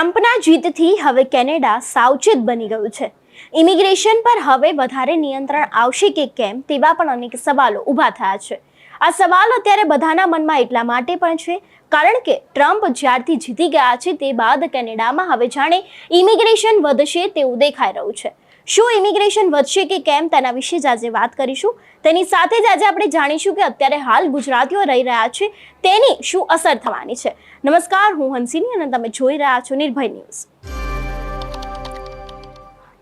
ટ્રમ્પના જીતથી હવે કેનેડા સાવચેત બની ગયું છે. ઇમિગ્રેશન પર હવે વધારે નિયંત્રણ આવશે કે કેમ તેવા પણ અનેક સવાલો ઊભા થયા છે. આ સવાલ અત્યારે બધાના મનમાં એટલા માટે પણ છે, કારણ કે ટ્રમ્પ જ્યારથી જીતી ગયા છે તે બાદ કેનેડામાં હવે જાણે ઇમિગ્રેશન વધશે તેવું દેખાઈ રહ્યું છે. શું ઇમિગ્રેશન વધશે કે કેમ તેના વિશે જ આજે વાત કરીશું. તેની સાથે જ આજે આપણે જાણીશું કે અત્યારે હાલ ગુજરાતીઓ રહી રહ્યા છે, તેની શું અસર થવાની છે. નમસ્કાર, હું હંસિની અને તમે જોઈ રહ્યા છો નિર્ભય ન્યૂઝ.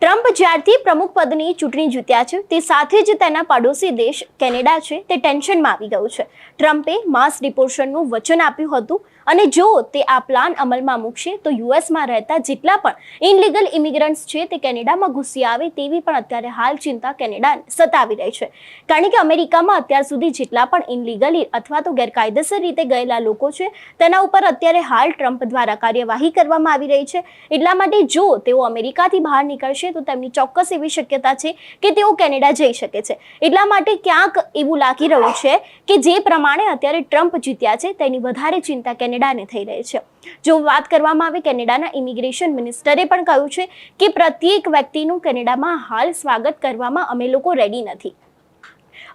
ટ્રમ્પ જ્યારથી પ્રમુખ પદની ચૂંટણી જીત્યા છે, તે સાથે જ તેના પાડોશી દેશ કેનેડા છે, તે ટેન્શનમાં આવી ગયું છે. ટ્રમ્પે માસ ડિપોર્શનનું વચન આપ્યું હતું. અને જો તે આ પ્લાન અમલમાં મૂકશે, તો યુએસમાં રહેતા જેટલા પણ ઇનલીગલ ઇમિગ્રન્ટ્સ છે તે કેનેડામાં ઘૂસી આવે તેવી પણ અત્યારે હાલ ચિંતા કેનેડા સતાવી રહી છે. કારણ કે અમેરિકામાં અત્યાર સુધી જેટલા પણ ઇનલીગલી અથવા તો ગેરકાયદેસર રીતે ગયેલા લોકો છે, તેના ઉપર અત્યારે હાલ ટ્રમ્પ દ્વારા કાર્યવાહી કરવામાં આવી રહી છે. એટલા માટે જો તેઓ અમેરિકાથી બહાર નીકળશે, તો તેમની ચોક્કસ એવી શક્યતા છે કે તેઓ કેનેડા જઈ શકે છે. એટલા માટે ક્યાંક એવું લાગી રહ્યું છે કે જે પ્રમાણે અત્યારે ટ્રમ્પ જીત્યા છે, તેની વધારે ચિંતા કેનેડાને થઈ રહી છે. જો વાત કરવામાં આવે કેનેડાના ઇમિગ્રેશન મિનિસ્ટરે પણ કહ્યું છે કે પ્રત્યેક વ્યક્તિનું કેનેડામાં હાલ સ્વાગત કરવામાં અમે લોકો રેડી નથી.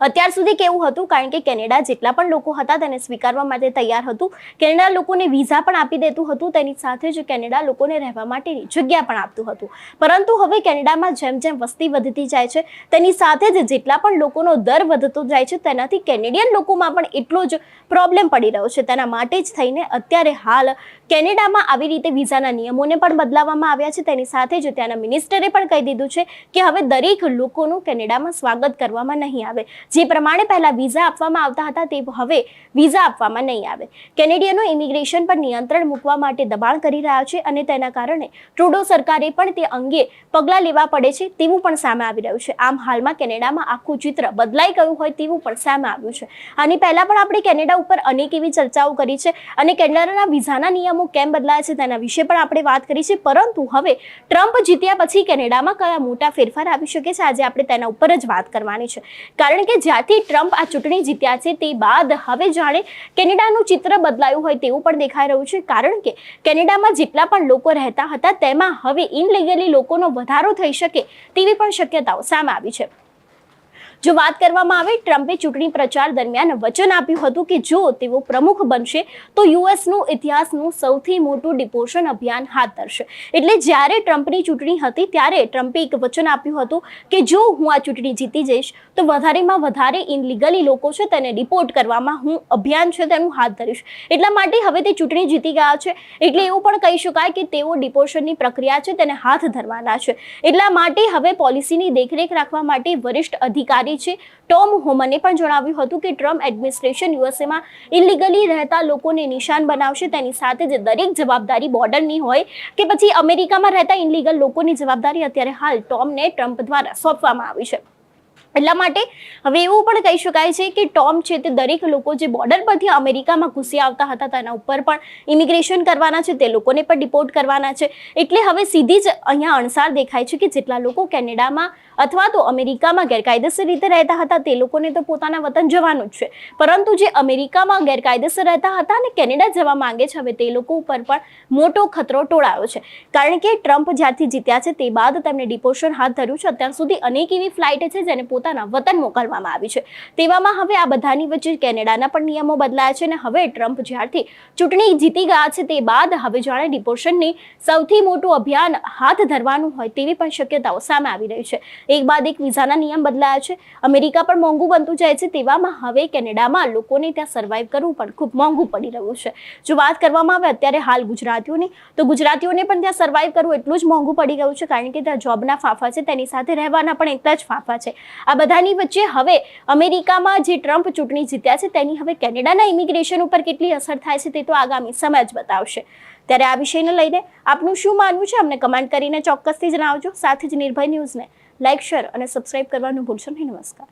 અત્યાર સુધી કેવું હતું? કારણ કે કેનેડા જેટલા પણ લોકો હતા તેને સ્વીકારવા માટે તૈયાર હતું. કેનેડા લોકોને વિઝા પણ આપી દેતું હતું. તેની સાથે જ કેનેડા લોકોને રહેવા માટેની જગ્યા પણ આપતું હતું. પરંતુ હવે કેનેડામાં જેમ જેમ વસ્તી વધતી જાય છે, તેની સાથે જ જેટલા પણ લોકોનો દર વધતો જાય છે, તેનાથી કેનેડિયન લોકોમાં પણ એટલો જ પ્રોબ્લેમ પડી રહ્યો છે. તેના માટે જ થઈને અત્યારે હાલ કેનેડામાં આવી રીતે વિઝાના નિયમોને પણ બદલાવવામાં આવ્યા છે. તેની સાથે જ ત્યાંના મિનિસ્ટરે પણ કહી દીધું છે કે હવે દરેક લોકોનું કેનેડામાં સ્વાગત કરવામાં નહીં આવે. જે પ્રમાણે પહેલા વિઝા આપવામાં આવતા હતા તે હવે વિઝા આપવામાં નહીં આવે. કેનેડિયનો ઇમિગ્રેશન પર નિયંત્રણ મૂકવા માટે દબાણ કરી રહ્યા છે અને તેના કારણે ટ્રુડો સરકારે પણ તે અંગે પગલાં લેવા પડે છે તેવું પણ સામે આવી રહ્યું છે. આમ હાલમાં કેનેડામાં આખું ચિત્ર બદલાઈ ગયું હોય તેવું પણ સામે આવ્યું છે. આની પહેલાં પણ આપણે કેનેડા ઉપર અનેક એવી ચર્ચાઓ કરી છે અને કેનેડાના વિઝાના નિયમો કેમ બદલાયા છે તેના વિશે પણ આપણે વાત કરી છે. પરંતુ હવે ટ્રમ્પ જીત્યા પછી કેનેડામાં કયા મોટા ફેરફાર આવી શકે છે આજે આપણે તેના ઉપર જ વાત કરવાની છે. કારણ કે જ્યારથી ટ્રમ્પ આ ચૂંટણી જીત્યા છે તે બાદ હવે જાણે કેનેડાનું ચિત્ર બદલાયું હોય તેવું પણ દેખાઈ રહ્યું છે. કારણ કે કેનેડામાં જેટલા પણ લોકો રહેતા હતા તેમાં હવે ઇનલીગલી લોકોનો વધારો થઈ શકે તેવી પણ શક્યતાઓ સામે આવી છે. જો વાત કરવામાં આવે, ટ્રમ્પે ચૂંટણી પ્રચાર દરમિયાન વચન આપ્યું હતું કે જો તેઓ પ્રમુખ બનશે, તો યુએસનું ઇતિહાસનું સૌથી મોટું ડિપોર્શન અભિયાન હાથ ધરશે. એટલે જ્યારે ટ્રમ્પની ચૂંટણી હતી, ત્યારે ટ્રમ્પે એક વચન આપ્યું હતું કે જો હું આ ચૂંટણી જીતી જઈશ, તો વધારેમાં વધારે ઇનલીગલી લોકો છે તેને ડિપોર્ટ કરવામાં હું અભિયાન છે તેનું હાથ ધરીશ. એટલા માટે હવે તે ચૂંટણી જીતી ગયા છે. એટલે એવું પણ કહી શકાય કે તેઓ ડિપોર્શનની પ્રક્રિયા છે, તેને હાથ ધરવાના છે. એટલા માટે હવે પોલિસીની દેખરેખ રાખવા માટે વરિષ્ઠ અધિકારી છે. ટોમ હોમને પણ જણાવ્યું હતું કે ટ્રમ્પ એડમિનિસ્ટ્રેશન યુએસએમાં ઇલીગલી રહેતા લોકોને નિશાન બનાવશે. તેની સાથે જ દરેક જવાબદારી બોર્ડરની હોય કે પછી અમેરિકામાં રહેતા ઇનલીગલ લોકોની જવાબદારી અત્યારે હાલ ટોમને ટ્રમ્પ દ્વારા સોંપવામાં આવી છે. એટલા માટે હવે એવું પણ કહી શકાય છે કે ટોમ છે તે દરેક લોકો જે બોર્ડર પરથી અમેરિકામાં ઘૂસી આવતા હતા તેના ઉપર પણ ઇમિગ્રેશન કરવાના છે, તે લોકોને પણ ડિપોર્ટ કરવાના છે. એટલે હવે સીધી જ અહીંયા અણસાર દેખાય છે કે જેટલા લોકો કેનેડામાં અથવા તો અમેરિકામાં ગેરકાયદેસર રીતે રહેતા હતા, તે લોકોને તો પોતાના વતન જવાનું જ છે. પરંતુ જે અમેરિકામાં ગેરકાયદેસર રહેતા હતા અને કેનેડા જવા માંગે છે, હવે તે લોકો ઉપર પણ મોટો ખતરો ટોળાયો છે. કારણ કે ટ્રમ્પ જ્યારથી જીત્યા છે, તે બાદ તેમણે ડિપોર્શન હાથ ધર્યું છે. અત્યાર સુધી અનેક એવી ફ્લાઇટ છે જેને પોતાના વતન મોકલવામાં આવી છે. તેવામાં હવે આ બધાની વચ્ચે કેનેડાના પણ નિયમો બદલાયા છે અને હવે ટ્રમ્પ જ્યારથી ચૂંટણી જીતી ગયા છે તે બાદ હવે જાણે ડિપોર્શનની સૌથી મોટું અભિયાન હાથ ધરવાનું હોય તેવી પણ શક્યતાઓ સામે આવી રહી છે. એક બાદ એક વિઝાના નિયમ બદલાયા છે. અમેરિકા પણ મોંઘું બનતું જાય છે તેવામાં હવે કેનેડામાં લોકોને ત્યાં સર્વાઈવ કરવું પણ ખૂબ મોંઘું પડી રહ્યું છે. જો વાત કરવામાં આવે અત્યારે હાલ ગુજરાતીઓની, તો ગુજરાતીઓને પણ ત્યાં સર્વાઈવ કરવું એટલું જ મોંઘું પડી ગયું છે કારણ કે ત્યાં જોબના ફાફા છે, તેની સાથે રહેવાના પણ એટલા જ ફાફા છે. આ બધાની વચ્ચે હવે અમેરિકામાં જે ટ્રમ્પ ચૂંટણી જીત્યા છે, તેની હવે કેનેડાના ઇમિગ્રેશન ઉપર કેટલી અસર થાય છે તે તો આગામી સમય જ બતાવશે. ત્યારે આ વિષયને લઈને આપનું શું માનવું છે? અમને કમેન્ટ કરીને ચોક્કસથી જણાવજો. સાથે જ નિર્ભય ન્યૂઝને લાઇક શેર અને સબસ્ક્રાઇબ કરવાનું ભૂલશો નહીં. નમસ્કાર.